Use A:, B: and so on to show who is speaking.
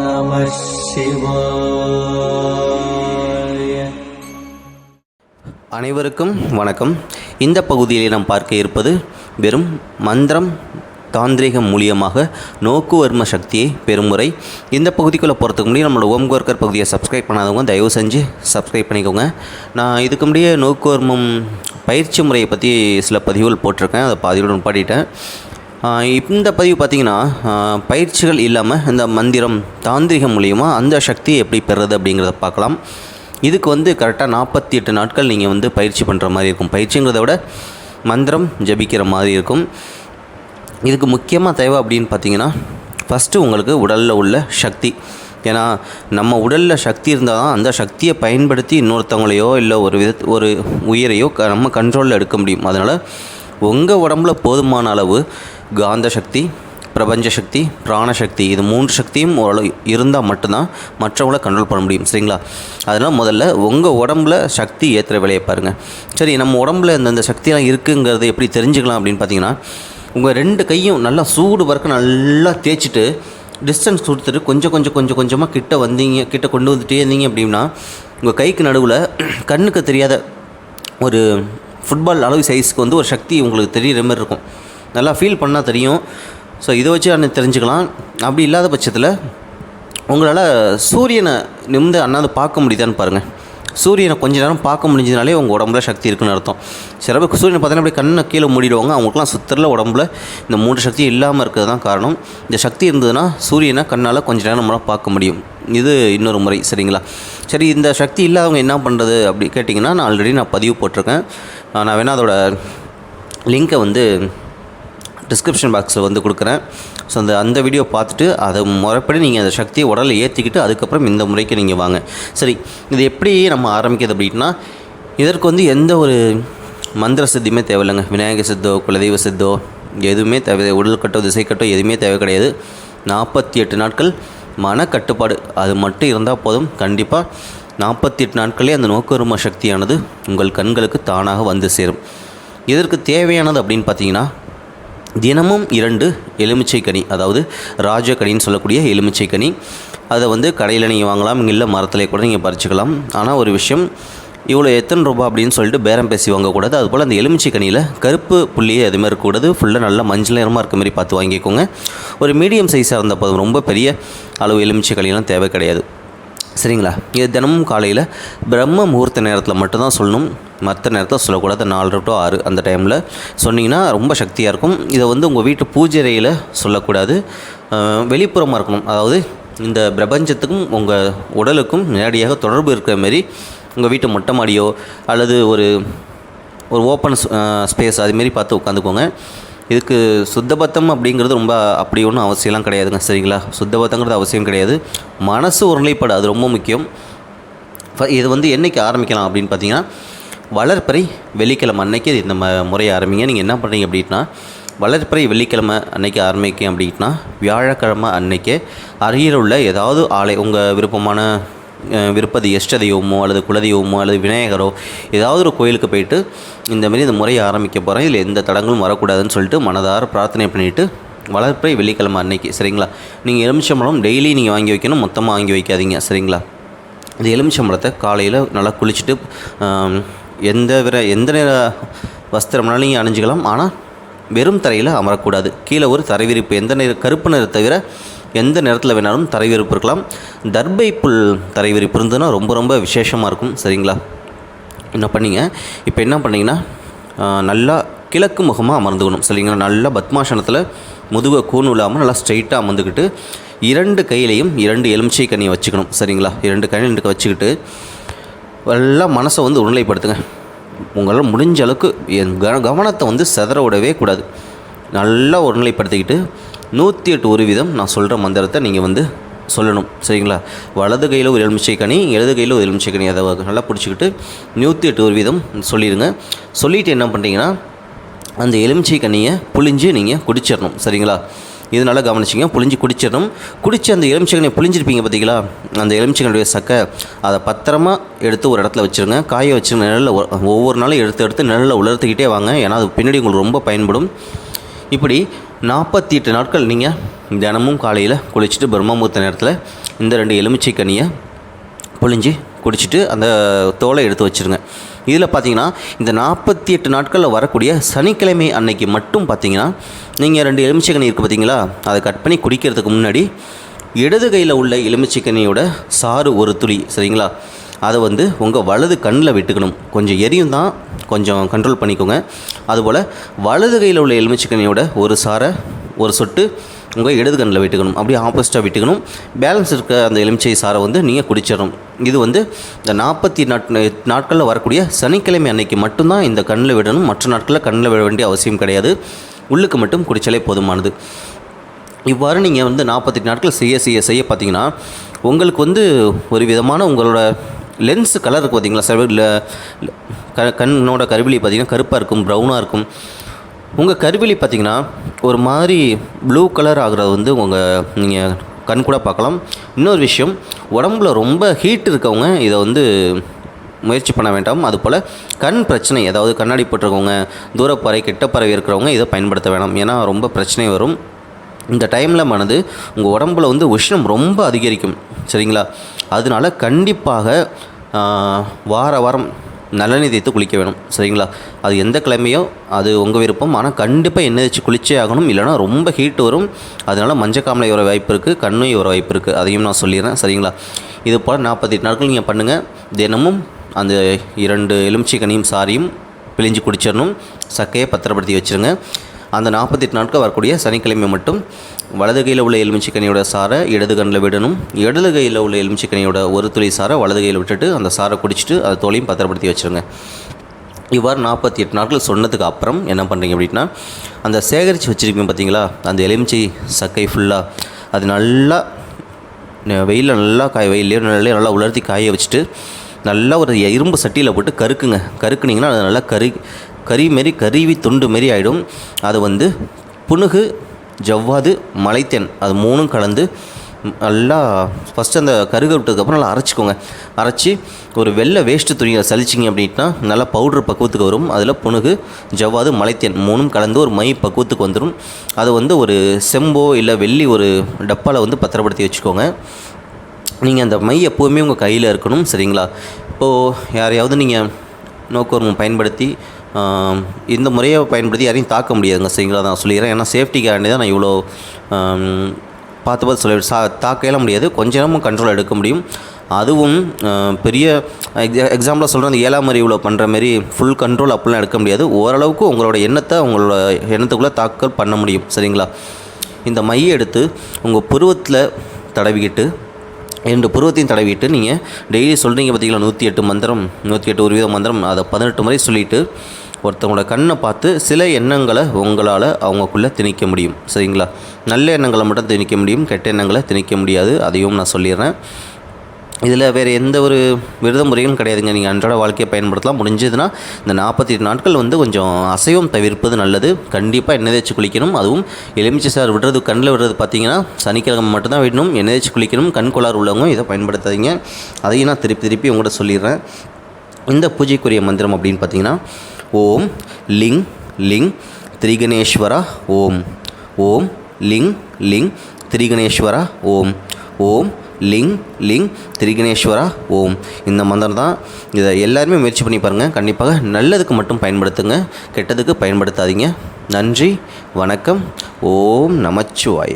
A: நம
B: அனைவருக்கும் வணக்கம். இந்த பகுதியில் நாம் பார்க்க இருப்பது வெறும் மந்திரம் தாந்திரிகம் மூலியமாக நோக்குவர்ம சக்தியை பெறுமுறை இந்த பகுதிக்குள்ளே போகிறதுக்கு முன்னாடி நம்மளோட ஓம் கோர்க்கர் பகுதியை சப்ஸ்கிரைப் பண்ணாதவங்க தயவு செஞ்சு சப்ஸ்கிரைப் பண்ணிக்கோங்க. நான் இதுக்கு முன்னாடியே நோக்குவர்மம் பயிற்சி முறையை பற்றி சில பதிவுகள் போட்டிருக்கேன். அதை பாதியோடு நிப்பாட்டிட்டேன் இந்த பதிவு பார்த்திங்கன்னா பயிற்சிகள் இல்லாமல் இந்த மந்திரம் தாந்திரிகம் மூலிமா அந்த சக்தியை எப்படி பெறுறது அப்படிங்கிறத பார்க்கலாம். இதுக்கு வந்து கரெக்டாக நாற்பத்தி எட்டு நாட்கள் நீங்கள் வந்து பயிற்சி பண்ணுற மாதிரி இருக்கும். பயிற்சிங்கிறத விட மந்திரம் ஜபிக்கிற மாதிரி இருக்கும். இதுக்கு முக்கியமாக தேவை அப்படின்னு பார்த்தீங்கன்னா ஃபஸ்ட்டு உங்களுக்கு உடலில் உள்ள சக்தி. ஏன்னா நம்ம உடலில் சக்தி இருந்தால் தான் அந்த சக்தியை பயன்படுத்தி இன்னொருத்தவங்களையோ இல்லை ஒரு வித ஒரு உயிரையோ க- நம்ம கண்ட்ரோலில் எடுக்க முடியும். அதனால் உங்கள் உடம்புல போதுமான அளவு காந்த சக்தி பிரபஞ்ச சக்தி பிராணசக்தி இது மூன்று சக்தியும் ஓரளவு இருந்தால் மட்டும்தான் மற்றவங்கள கண்ட்ரோல் பண்ண முடியும். சரிங்களா? அதனால் முதல்ல உங்கள் உடம்புல சக்தி ஏற்றுற வேலையை பாருங்கள் சரி நம்ம உடம்புல இந்தந்த சக்தியெல்லாம் இருக்குங்கிறது எப்படி தெரிஞ்சுக்கலாம் அப்படின்னு பார்த்தீங்கன்னா உங்கள் ரெண்டு கையும் நல்லா சூடு வரைக்கும் நல்லா தேய்ச்சிட்டு டிஸ்டன்ஸ் கொடுத்துட்டு கொஞ்சம் கொஞ்சம் கொஞ்சம் கொஞ்சமாக கிட்ட வந்தீங்க கிட்ட கொண்டு வந்துட்டே இருந்தீங்க அப்படின்னா உங்கள் கைக்கு நடுவில் கண்ணுக்கு தெரியாத ஒரு ஃபுட்பால் அளவு சைஸ்க்கு வந்து ஒரு சக்தி உங்களுக்கு தெரியிற மாதிரி இருக்கும். நல்லா ஃபீல் பண்ணால் தெரியும். ஸோ இதை வச்சு அண்ணன் தெரிஞ்சுக்கலாம். அப்படி இல்லாத பட்சத்தில் உங்களால் சூரியனை நிமிந்து அண்ணாந்து பார்க்க முடியுதான்னு பாருங்கள் சூரியனை கொஞ்ச நேரம் பார்க்க முடிஞ்சதுனாலே உங்கள் உடம்புல சக்தி இருக்குன்னு அர்த்தம். சில பேர் சூரியனை பார்த்தீங்கன்னா அப்படியே கண்ணை கீழே மூடிடுவாங்க. அவங்களுக்குலாம் சுத்தரில் உடம்புல இந்த மூன்று சக்தி இல்லாமல் இருக்கிறது தான் காரணம். இந்த சக்தி இருந்ததுன்னா சூரியனை கண்ணால் கொஞ்ச நேரம் நம்மளால் பார்க்க முடியும். இது இன்னொரு முறை சரிங்களா? சரி இந்த சக்தி இல்லாதவங்க என்ன பண்ணுறது அப்படி கேட்டிங்கன்னா நான் ஆல்ரெடி நான் பதிவு போட்டிருக்கேன். நான் வேணால் அதோட லிங்க்கை வந்து டிஸ்கிரிப்ஷன் பாக்ஸில் வந்து கொடுக்குறேன். ஸோ அந்த அந்த வீடியோ பார்த்துட்டு அதை முறைப்படி நீங்கள் அந்த சக்தியை உடலில் ஏற்றிக்கிட்டு அதுக்கப்புறம் இந்த முறைக்கு நீங்கள் வாங்க. சரி இது எப்படி நம்ம ஆரம்பிக்கிறது அப்படின்னா இதற்கு வந்து எந்த ஒரு மந்திர சித்தியுமே தேவையில்லைங்க. விநாயகர் சித்தோ குலதெய்வ சித்தோ எதுவுமே தேவை. உடல் கட்டோ திசை கட்டோ எதுவுமே தேவை கிடையாது. நாற்பத்தி எட்டு நாட்கள் மன கட்டுப்பாடு அது மட்டும் இருந்தால் போதும். கண்டிப்பாக நாற்பத்தி எட்டு நாட்களே அந்த நோக்கரும சக்தியானது உங்கள் கண்களுக்கு தானாக வந்து சேரும். இதற்கு தேவையானது அப்படின்னு பார்த்தீங்கன்னா தினமும் இரண்டு எலுமிச்சை கனி அதாவது ராஜகனின்னு சொல்லக்கூடிய எலுமிச்சை கனி. அதை வந்து கடையில் நீங்கள் வாங்கலாம் இல்லை மரத்தில் கூட நீங்கள் பறிச்சுக்கலாம். ஆனால் ஒரு விஷயம் இவ்வளோ எத்தனை ரூபா அப்படின்னு சொல்லிட்டு பேரம் பேசி வாங்கக்கூடாது. அதுபோல் அந்த எலுமிச்சை கனியில் கருப்பு புள்ளியே அதுமாதிரி இருக்கக்கூடாது. ஃபுல்லாக நல்லா மஞ்சள் நிறமாக இருக்க மாதிரி பார்த்து வாங்கிக்கோங்க. ஒரு மீடியம் சைஸாக இருந்தால் போதும். ரொம்ப பெரிய அளவு எலுமிச்சை கனியெல்லாம் தேவை கிடையாது. சரிங்களா? இது தினமும் காலையில் பிரம்ம முகூர்த்த நேரத்தில் மட்டும்தான் சொல்லணும். மற்ற நேரத்தில் சொல்லக்கூடாது. நாலு டு ஆறு அந்த டைமில் சொன்னிங்கன்னா ரொம்ப சக்தியாக இருக்கும். இதை வந்து உங்கள் வீட்டு பூஜை அறையில் சொல்லக்கூடாது. வெளிப்புறமாக இருக்கணும். அதாவது இந்த பிரபஞ்சத்துக்கும் உங்கள் உடலுக்கும் நேரடியாக தொடர்பு இருக்கிற மாரி உங்கள் வீட்டு மொட்டை மாடியோ அல்லது ஒரு ஒரு ஓப்பன் ஸ்பேஸ் அதுமாரி பார்த்து உட்காந்துக்கோங்க. இதுக்கு சுத்தபத்தம் அப்படிங்கிறது ரொம்ப அப்படி ஒன்றும் அவசியம்லாம் கிடையாதுங்க. சரிங்களா? சுத்தபத்தங்கிறது அவசியம் கிடையாது. மனசு ஒருநிலைப்பாடு அது ரொம்ப முக்கியம். இது வந்து என்றைக்கு ஆரம்பிக்கலாம் அப்படின்னு பார்த்தீங்கன்னா வளர்ப்பறை வெள்ளிக்கிழமை அன்னைக்கு இந்த ம முறையை ஆரம்பிங்க. நீங்கள் என்ன பண்ணுறீங்க அப்படின்னா வளர்ப்பறை வெள்ளிக்கிழமை அன்னைக்கு ஆரம்பிக்கும் அப்படின்னா வியாழக்கிழமை அன்னைக்கு அருகில் உள்ள ஏதாவது ஆலை உங்கள் விருப்பமான விருப்பது எஷ்ட தெய்வமோ அல்லது குலதெய்வமோ அல்லது விநாயகரோ ஏதாவது ஒரு கோயிலுக்கு போயிட்டு இந்தமாரி இந்த முறையை ஆரம்பிக்க போகிறேன் இதில் எந்த தடங்களும் வரக்கூடாதுன்னு சொல்லிட்டு மனதார பிரார்த்தனை பண்ணிவிட்டு வளர்ப்பறை வெள்ளிக்கிழமை அன்னைக்கு சரிங்களா? நீங்கள் எலுமிச்சம்பழம் டெய்லி நீங்கள் வாங்கி வைக்கணும். மொத்தமாக வாங்கி வைக்காதீங்க சரிங்களா? இந்த எலுமிச்சம்பழத்தை காலையில் நல்லா குளிச்சுட்டு எந்த விர எந்த நேர வஸ்திரம்னாலும் நீங்கள் அணிஞ்சிக்கலாம். ஆனால் வெறும் தரையில் அமரக்கூடாது. கீழே ஒரு தரைவிரிப்பு எந்த நிற கருப்பு நிற தவிர எந்த நேரத்தில் வேணாலும் தரைவிரிப்பு இருக்கலாம். தர்பை புல் தரைவிரிப்பு இருந்ததுன்னா ரொம்ப ரொம்ப விசேஷமாக இருக்கும். சரிங்களா? என்ன பண்ணிங்க? இப்போ என்ன பண்ணிங்கன்னா நல்லா கிழக்கு முகமாக அமர்ந்துக்கணும். சரிங்களா? நல்லா பத்மாசனத்தில் முதுகை கூணு இல்லாமல் நல்லா ஸ்ட்ரைட்டாக அமர்ந்துக்கிட்டு இரண்டு கையிலையும் இரண்டு எலுமிச்சை கனியை வச்சுக்கணும். சரிங்களா? இரண்டு கனி ரெண்டு வச்சுக்கிட்டு எல்லாம் மனசை வந்து ஒருநிலைப்படுத்துங்க. உங்களால் முடிஞ்ச அளவுக்கு என் கவனத்தை வந்து செதற விடவே கூடாது. நல்லா ஒருநிலைப்படுத்திக்கிட்டு நூற்றி எட்டு ஒரு வீதம் நான் சொல்கிற மந்திரத்தை நீங்கள் வந்து சொல்லணும். சரிங்களா? வலது கையில் ஒரு எலுமிச்சை கனி இடது கையில் ஒரு எலுமிச்சை கனி. அதை நல்லா பிடிச்சிக்கிட்டு நூற்றி எட்டு ஒரு வீதம் சொல்லிடுங்க. சொல்லிவிட்டு என்ன பண்ணுறீங்கன்னா அந்த எலுமிச்சை கனியை புழிஞ்சு நீங்கள் குடிச்சிடணும். சரிங்களா? இது நல்லா கவனிச்சிங்க புளிஞ்சு குடிச்சிடணும். குடிச்சு அந்த எலுமிச்சங்கனை புளிஞ்சிருப்பீங்க பார்த்தீங்களா அந்த எலுமிச்சங்கனுடைய சக்கை அதை பத்திரமா எடுத்து ஒரு இடத்துல வச்சுருங்க. காய வச்சு நிழலில் ஒவ்வொரு நாளும் எடுத்து எடுத்து நிழலில் உலர்த்துக்கிட்டே வாங்க. ஏன்னா அது பின்னாடி உங்களுக்கு ரொம்ப பயன்படும். இப்படி நாற்பத்தி எட்டு நாட்கள் நீங்கள் தினமும் காலையில் குளிச்சுட்டு பிரம்மமுகூர்த்த நேரத்தில் இந்த ரெண்டு எலுமிச்சை கனியை புழிஞ்சு குடிச்சிட்டு அந்த தோலை எடுத்து வச்சுருங்க. இதில் பார்த்தீங்கன்னா இந்த நாற்பத்தி எட்டு நாட்களில் வரக்கூடிய சனிக்கிழமை அன்னைக்கு மட்டும் பார்த்தீங்கன்னா நீங்கள் ரெண்டு எலுமிச்சைக்கனி இருக்குது பார்த்தீங்களா? அதை கட் பண்ணி குடிக்கிறதுக்கு முன்னாடி இடது கையில் உள்ள எலுமிச்சைக்கனியோட சாறு ஒரு துளி சரிங்களா? அதை வந்து உங்கள் வலது கண்ணில் விட்டுக்கணும். கொஞ்சம் எரியும் தான் கொஞ்சம் கண்ட்ரோல் பண்ணிக்கோங்க. அதுபோல் வலது கையில் உள்ள எலுமிச்சைக்கனியோட ஒரு சாரை ஒரு சொட்டு உங்கள் இடது கண்ணில் விட்டுக்கணும். அப்படியே ஆப்போசிட்டாக விட்டுக்கணும். பேலன்ஸ் இருக்க அந்த எலுமிச்சை சாரை வந்து நீங்கள் குடிச்சிடணும். இது வந்து இந்த நாற்பத்தி நாட் நாட்களில் வரக்கூடிய சனிக்கிழமை அன்னைக்கு மட்டும்தான் இந்த கண்ணில் விடணும். மற்ற நாட்களில் கண்ணில் விட வேண்டிய அவசியம் கிடையாது. உள்ளுக்கு மட்டும் குடிச்சாலே போதுமானது. இவ்வாறு நீங்கள் வந்து நாற்பத்தெட்டு நாட்கள் செய்ய செய்ய செய்ய பார்த்தீங்கன்னா உங்களுக்கு வந்து ஒரு விதமான உங்களோட லென்ஸ் கலர் இருக்குது பார்த்தீங்களா? சில க கண்ணோட கருவிலி பார்த்தீங்கன்னா கருப்பாக இருக்கும் ப்ரௌனாக இருக்கும். உங்கள் கருவிழி பார்த்தீங்கன்னா ஒரு மாதிரி ப்ளூ கலர் ஆகிறது வந்து உங்கள் நீங்கள் கண் கூட பார்க்கலாம். இன்னொரு விஷயம் உடம்புல ரொம்ப ஹீட் இருக்கவங்க இதை வந்து முயற்சி பண்ண வேண்டாம். அதுபோல் கண் பிரச்சனை அதாவது கண்ணாடி போட்டிருக்கவங்க தூரப்பறை பறவை இருக்கிறவங்க இதை பயன்படுத்த வேணாம். ஏன்னா ரொம்ப பிரச்சனை வரும். இந்த டைமில் மனது உங்கள் உடம்புல வந்து உஷ்ணம் ரொம்ப அதிகரிக்கும். சரிங்களா? அதனால கண்டிப்பாக வார வாரம் நல்லெண்ணெய் தேய்த்து குளிக்க வேணும். சரிங்களா? அது எந்த கிழமையோ அது உங்கள் விருப்பம். ஆனால் கண்டிப்பாக எண்ணெய் வச்சு குளிச்சே ஆகணும். இல்லைனா ரொம்ப ஹீட் வரும். அதனால் மஞ்சள் காமலை வர வாய்ப்பு இருக்குது கண்ணொய் வர வாய்ப்பு இருக்குது அதையும் நான் சொல்லிடுறேன். சரிங்களா? இது போல் நாற்பத்தெட்டு நாட்கள் நீங்கள் பண்ணுங்கள் தினமும் அந்த இரண்டு எலுமிச்சை கனியும் சாரியும் பிழிஞ்சு குடிச்சிடணும். சக்கையை பத்திரப்படுத்தி வச்சுருங்க. அந்த நாற்பத்தெட்டு நாட்கள் வரக்கூடிய சனிக்கிழமை மட்டும் வலது கையில் உள்ள எலுமிச்சிக்கனியோட சாரை இடது கண்ணில் விடணும். இடது கையில் உள்ள எலுமிச்சிக்கனியோட ஒரு துளி சாரை வலது கையில் விட்டுட்டு அந்த சாரை குடிச்சிட்டு அதை தோலையும் பத்திரப்படுத்தி வச்சுருங்க. இவ்வாறு நாற்பத்தி எட்டு நாட்கள் சொன்னதுக்கு அப்புறம் என்ன பண்ணுறீங்க அப்படின்னா அந்த சேகரித்து வச்சுருக்கீங்க பார்த்தீங்களா அந்த எலுமிச்சை சக்கை ஃபுல்லாக அது நல்லா வெயிலில் நல்லா காய வெயிலே நல்லா நல்லா உலர்த்தி காய வச்சுட்டு நல்லா ஒரு இரும்பு சட்டியில் போட்டு கருக்குங்க. கருக்குனிங்கன்னா அது நல்லா கரு கறி மாரி கருவி துண்டு மாரி ஆகிடும் அது வந்து புனுகு ஜவ்வாது மலைத்தேன் அது மூணும் கலந்து நல்லா ஃபஸ்ட்டு அந்த கருக விட்டதுக்கப்புறம் நல்லா அரைச்சிக்கோங்க. அரைச்சி ஒரு வெள்ளை வேஸ்ட்டு துணியை சலிச்சிங்க அப்படின்னா நல்லா பவுட்ரு பக்குவத்துக்கு வரும். அதில் புனுகு ஜவ்வாது மலைத்தேன் மூணும் கலந்து ஒரு மை பக்குவத்துக்கு வந்துடும் அதை வந்து ஒரு செம்போ இல்லை வெள்ளி ஒரு டப்பாவில் வந்து பத்திரப்படுத்தி வச்சுக்கோங்க. நீங்கள் அந்த மை எப்போவுமே உங்கள் கையில் இருக்கணும் சரிங்களா? இப்போது யாரையாவது நீங்கள் நோக்கோர்மம் பயன்படுத்தி இந்த முறையை பயன்படுத்தி யாரையும் தாக்க முடியாதுங்க சரிங்களா? நான் சொல்லிடுறேன் ஏன்னா சேஃப்டிக்காண்டி தான் நான் இவ்வளோ பார்த்து பார்த்து சொல்ல சா தாக்கையெல்லாம் முடியாது. கொஞ்ச நேரமும் கண்ட்ரோல் எடுக்க முடியும். அதுவும் பெரிய எக்ஸா எக்ஸாம்பிளாக சொல்கிறேன் அந்த ஏழாம் அறிவில் பண்ணுற மாரி ஃபுல் கண்ட்ரோல் அப்படிலாம் எடுக்க முடியாது. ஓரளவுக்கு உங்களோட எண்ணத்தை உங்களோட எண்ணத்துக்குள்ளே தாக்கல் பண்ண முடியும் சரிங்களா? இந்த மையை எடுத்து உங்கள் புருவத்தில் தடவிக்கிட்டு ரெண்டு புருவத்தையும் தடவிட்டு நீங்கள் டெய்லி சொல்கிறீங்க பார்த்தீங்களா நூற்றி எட்டு மந்திரம் நூற்றி எட்டு ஒரு வீத மந்திரம் அதை பதினெட்டு முறை சொல்லிவிட்டு ஒருத்தவங்களோட கண்ணை பார்த்து சில எண்ணங்களை உங்களால் அவங்கக்குள்ளே திணிக்க முடியும். சரிங்களா? நல்ல எண்ணங்களை மட்டும் திணிக்க முடியும் கெட்ட எண்ணங்களை திணிக்க முடியாது. அதையும் நான் சொல்லிடுறேன். இதில் வேறு எந்த ஒரு விரத முறையும் கிடையாதுங்க. நீங்கள் அன்றாட வாழ்க்கையை பயன்படுத்தலாம். முடிஞ்சதுன்னா இந்த நாற்பத்தி எட்டு நாட்கள் வந்து கொஞ்சம் அசைவம் தவிர்ப்பது நல்லது. கண்டிப்பாக எண்ணெய் தேய்ச்சி குளிக்கணும். அதுவும் எலுமிச்சை சார் விடுறது கண்ணில் விடுறது பார்த்தீங்கன்னா சனிக்கிழமை மட்டும்தான் விடணும் எண்ணெய் தேய்ச்சி குளிக்கணும். கண் கோளாறு உள்ளவங்க இதை பயன்படுத்தாதீங்க. அதையும் நான் திருப்பி திருப்பி உங்கள்கிட்ட சொல்லிடுறேன். இந்த பூஜைக்குரிய மந்திரம் அப்படின்னு பார்த்தீங்கன்னா ஓம் லிங் லிங் திரிகணேஸ்வரா ஓம். ஓம் லிங் லிங் திரிகணேஸ்வரா ஓம். ஓம் லிங் லிங் திரிகணேஸ்வரா ஓம். இந்த மந்திரம் தான் இதை எல்லாருமே முயற்சி பண்ணி பாருங்கள் கண்டிப்பாக நல்லதுக்கு மட்டும் பயன்படுத்துங்க. கெட்டதுக்கு பயன்படுத்தாதீங்க. நன்றி வணக்கம். ஓம் நமச்சிவாய.